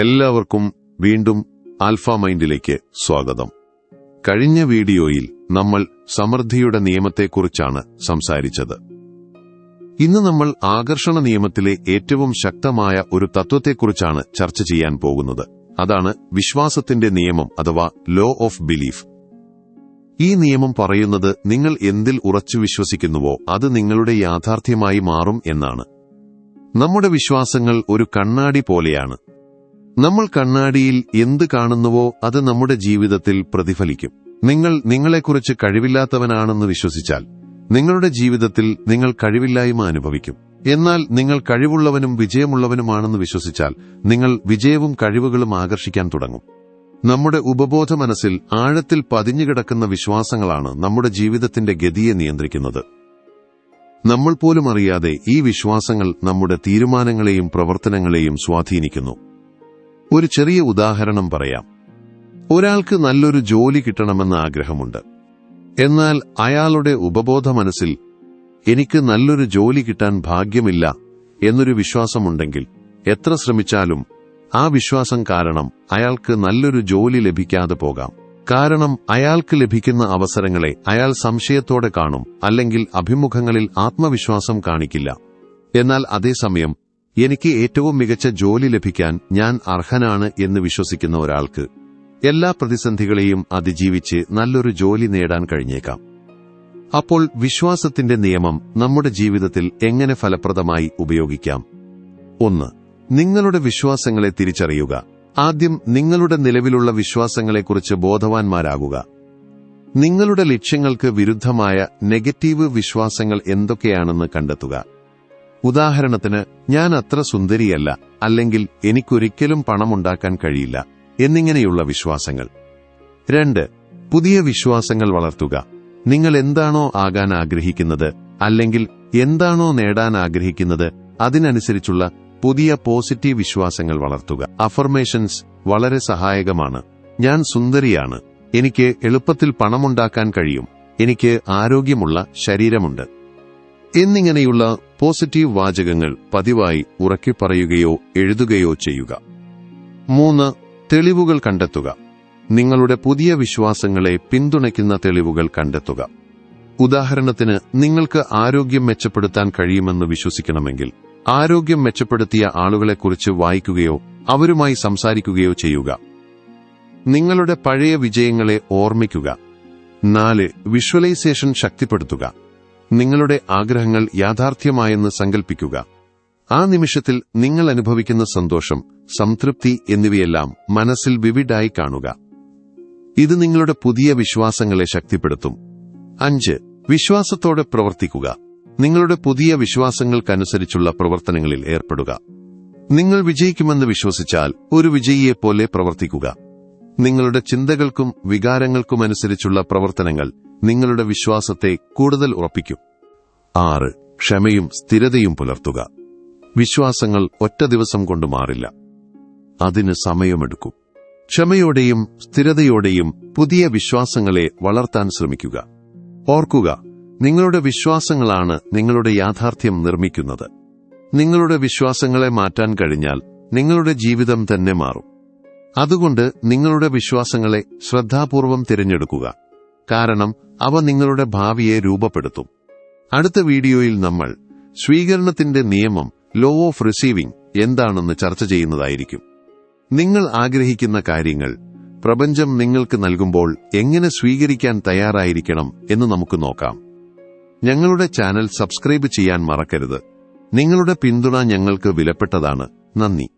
എല്ലാവർക്കും വീണ്ടും ആൽഫ മൈൻഡിലേക്ക് സ്വാഗതം. കഴിഞ്ഞ വീഡിയോയിൽ നമ്മൾ സമൃദ്ധിയുടെ നിയമത്തെക്കുറിച്ചാണ് സംസാരിച്ചത്. ഇന്ന് നമ്മൾ ആകർഷണ നിയമത്തിലെ ഏറ്റവും ശക്തമായ ഒരു തത്വത്തെക്കുറിച്ചാണ് ചർച്ച ചെയ്യാൻ പോകുന്നത്. അതാണ് വിശ്വാസത്തിന്റെ നിയമം അഥവാ ലോ ഓഫ് ബിലീഫ്. ഈ നിയമം പറയുന്നത് നിങ്ങൾ എന്തിൽ ഉറച്ചു വിശ്വസിക്കുന്നുവോ അത് നിങ്ങളുടെ യാഥാർത്ഥ്യമായി മാറും എന്നാണ്. നമ്മുടെ വിശ്വാസങ്ങൾ ഒരു കണ്ണാടി പോലെയാണ്. നമ്മൾ കണ്ണാടിയിൽ എന്ത് കാണുന്നുവോ അത് നമ്മുടെ ജീവിതത്തിൽ പ്രതിഫലിക്കും. നിങ്ങൾ നിങ്ങളെക്കുറിച്ച് കഴിവില്ലാത്തവനാണെന്ന് വിശ്വസിച്ചാൽ നിങ്ങളുടെ ജീവിതത്തിൽ നിങ്ങൾ കഴിവില്ലായ്മ അനുഭവിക്കും. എന്നാൽ നിങ്ങൾ കഴിവുള്ളവനും വിജയമുള്ളവനുമാണെന്ന് വിശ്വസിച്ചാൽ നിങ്ങൾ വിജയവും കഴിവുകളും ആകർഷിക്കാൻ തുടങ്ങും. നമ്മുടെ ഉപബോധ മനസ്സിൽ ആഴത്തിൽ പതിഞ്ഞുകിടക്കുന്ന വിശ്വാസങ്ങളാണ് നമ്മുടെ ജീവിതത്തിന്റെ ഗതിയെ നിയന്ത്രിക്കുന്നത്. നമ്മൾ പോലും അറിയാതെ ഈ വിശ്വാസങ്ങൾ നമ്മുടെ തീരുമാനങ്ങളെയും പ്രവർത്തനങ്ങളെയും സ്വാധീനിക്കുന്നു. ഒരു ചെറിയ ഉദാഹരണം പറയാം. ഒരാൾക്ക് നല്ലൊരു ജോലി കിട്ടണമെന്ന് ആഗ്രഹമുണ്ട്. എന്നാൽ അയാളുടെ ഉപബോധ മനസ്സിൽ എനിക്ക് നല്ലൊരു ജോലി കിട്ടാൻ ഭാഗ്യമില്ല എന്നൊരു വിശ്വാസമുണ്ടെങ്കിൽ എത്ര ശ്രമിച്ചാലും ആ വിശ്വാസം കാരണം അയാൾക്ക് നല്ലൊരു ജോലി ലഭിക്കാതെ പോകാം. കാരണം അയാൾക്ക് ലഭിക്കുന്ന അവസരങ്ങളെ അയാൾ സംശയത്തോടെ കാണും അല്ലെങ്കിൽ അഭിമുഖങ്ങളിൽ ആത്മവിശ്വാസം കാണിക്കില്ല. എന്നാൽ അതേസമയം എനിക്ക് ഏറ്റവും മികച്ച ജോലി ലഭിക്കാൻ ഞാൻ അർഹനാണ് എന്ന് വിശ്വസിക്കുന്ന ഒരാൾക്ക് എല്ലാ പ്രതിസന്ധികളെയും അതിജീവിച്ച് നല്ലൊരു ജോലി നേടാൻ കഴിഞ്ഞേക്കാം. അപ്പോൾ വിശ്വാസത്തിന്റെ നിയമം നമ്മുടെ ജീവിതത്തിൽ എങ്ങനെ ഫലപ്രദമായി ഉപയോഗിക്കാം? ഒന്ന് നിങ്ങളുടെ വിശ്വാസങ്ങളെ തിരിച്ചറിയുക. ആദ്യം നിങ്ങളുടെ നിലവിലുള്ള വിശ്വാസങ്ങളെക്കുറിച്ച് ബോധവാന്മാരാകുക. നിങ്ങളുടെ ലക്ഷ്യങ്ങൾക്ക് വിരുദ്ധമായ നെഗറ്റീവ് വിശ്വാസങ്ങൾ എന്തൊക്കെയാണെന്ന് കണ്ടെത്തുക. ഉദാഹരണത്തിന് ഞാൻ അത്ര സുന്ദരിയല്ല അല്ലെങ്കിൽ എനിക്കൊരിക്കലും പണമുണ്ടാക്കാൻ കഴിയില്ല എന്നിങ്ങനെയുള്ള വിശ്വാസങ്ങൾ. രണ്ട് പുതിയ വിശ്വാസങ്ങൾ വളർത്തുക. നിങ്ങൾ എന്താണോ ആകാൻ ആഗ്രഹിക്കുന്നത് അല്ലെങ്കിൽ എന്താണോ നേടാൻ ആഗ്രഹിക്കുന്നത് അതിനനുസരിച്ചുള്ള പുതിയ പോസിറ്റീവ് വിശ്വാസങ്ങൾ വളർത്തുക. അഫർമേഷൻസ് വളരെ സഹായകമാണ്. ഞാൻ സുന്ദരിയാണ് എനിക്ക് എളുപ്പത്തിൽ പണമുണ്ടാക്കാൻ കഴിയും എനിക്ക് ആരോഗ്യമുള്ള ശരീരമുണ്ട്. എന്നിങ്ങനെയുള്ള പോസിറ്റീവ് വാചകങ്ങൾ പതിവായി ഉറക്കി പറയുകയോ എഴുതുകയോ ചെയ്യുക. മൂന്ന് തെളിവുകൾ കണ്ടെത്തുക. നിങ്ങളുടെ പുതിയ വിശ്വാസങ്ങളെ പിന്തുണയ്ക്കുന്ന തെളിവുകൾ കണ്ടെത്തുക. ഉദാഹരണത്തിന് നിങ്ങൾക്ക് ആരോഗ്യം മെച്ചപ്പെടുത്താൻ കഴിയുമെന്ന് വിശ്വസിക്കണമെങ്കിൽ ആരോഗ്യം മെച്ചപ്പെടുത്തിയ ആളുകളെക്കുറിച്ച് വായിക്കുകയോ അവരുമായി സംസാരിക്കുകയോ ചെയ്യുക. നിങ്ങളുടെ പഴയ വിജയങ്ങളെ ഓർമ്മിക്കുക. നാല് വിഷ്വലൈസേഷൻ ശക്തിപ്പെടുത്തുക. നിങ്ങളുടെ ആഗ്രഹങ്ങൾ യാഥാർത്ഥ്യമായെന്ന് സങ്കൽപ്പിക്കുക. ആ നിമിഷത്തിൽ നിങ്ങൾ അനുഭവിക്കുന്ന സന്തോഷം സംതൃപ്തി എന്നിവയെല്ലാം മനസ്സിൽ വിവിഡായി കാണുക. ഇത് നിങ്ങളുടെ പുതിയ വിശ്വാസങ്ങളെ ശക്തിപ്പെടുത്തും. അഞ്ച് വിശ്വാസത്തോടെ പ്രവർത്തിക്കുക. നിങ്ങളുടെ പുതിയ വിശ്വാസങ്ങൾക്കനുസരിച്ചുള്ള പ്രവർത്തനങ്ങളിൽ ഏർപ്പെടുക. നിങ്ങൾ വിജയിക്കുമെന്ന് വിശ്വസിച്ചാൽ ഒരു വിജയിയെപ്പോലെ പ്രവർത്തിക്കുക. നിങ്ങളുടെ ചിന്തകൾക്കും വികാരങ്ങൾക്കുമനുസരിച്ചുള്ള പ്രവർത്തനങ്ങൾ നിങ്ങളുടെ വിശ്വാസത്തെ കൂടുതൽ ഉറപ്പിക്കും. ആറ്. ക്ഷമയും സ്ഥിരതയും പുലർത്തുക. വിശ്വാസങ്ങൾ ഒറ്റ ദിവസം കൊണ്ട് മാറില്ല. അതിന് സമയമെടുക്കും. ക്ഷമയോടെയും സ്ഥിരതയോടെയും പുതിയ വിശ്വാസങ്ങളെ വളർത്താൻ ശ്രമിക്കുക. ഓർക്കുക നിങ്ങളുടെ വിശ്വാസങ്ങളാണ് നിങ്ങളുടെ യാഥാർത്ഥ്യം നിർമ്മിക്കുന്നത്. നിങ്ങളുടെ വിശ്വാസങ്ങളെ മാറ്റാൻ കഴിഞ്ഞാൽ നിങ്ങളുടെ ജീവിതം തന്നെ മാറും. അതുകൊണ്ട് നിങ്ങളുടെ വിശ്വാസങ്ങളെ ശ്രദ്ധാപൂർവം തിരഞ്ഞെടുക്കുക. കാരണം അവ നിങ്ങളുടെ ഭാവിയെ രൂപപ്പെടുത്തും. അടുത്ത വീഡിയോയിൽ നമ്മൾ സ്വീകരണത്തിന്റെ നിയമം ലോ ഓഫ് റിസീവിംഗ് എന്താണെന്ന് ചർച്ച ചെയ്യുന്നതായിരിക്കും. നിങ്ങൾ ആഗ്രഹിക്കുന്ന കാര്യങ്ങൾ പ്രപഞ്ചം നിങ്ങൾക്ക് നൽകുമ്പോൾ എങ്ങനെ സ്വീകരിക്കാൻ തയ്യാറായിരിക്കണം എന്ന് നമുക്ക് നോക്കാം. ഞങ്ങളുടെ ചാനൽ സബ്സ്ക്രൈബ് ചെയ്യാൻ മറക്കരുത്. നിങ്ങളുടെ പിന്തുണ ഞങ്ങൾക്ക് വിലപ്പെട്ടതാണ്. നന്ദി.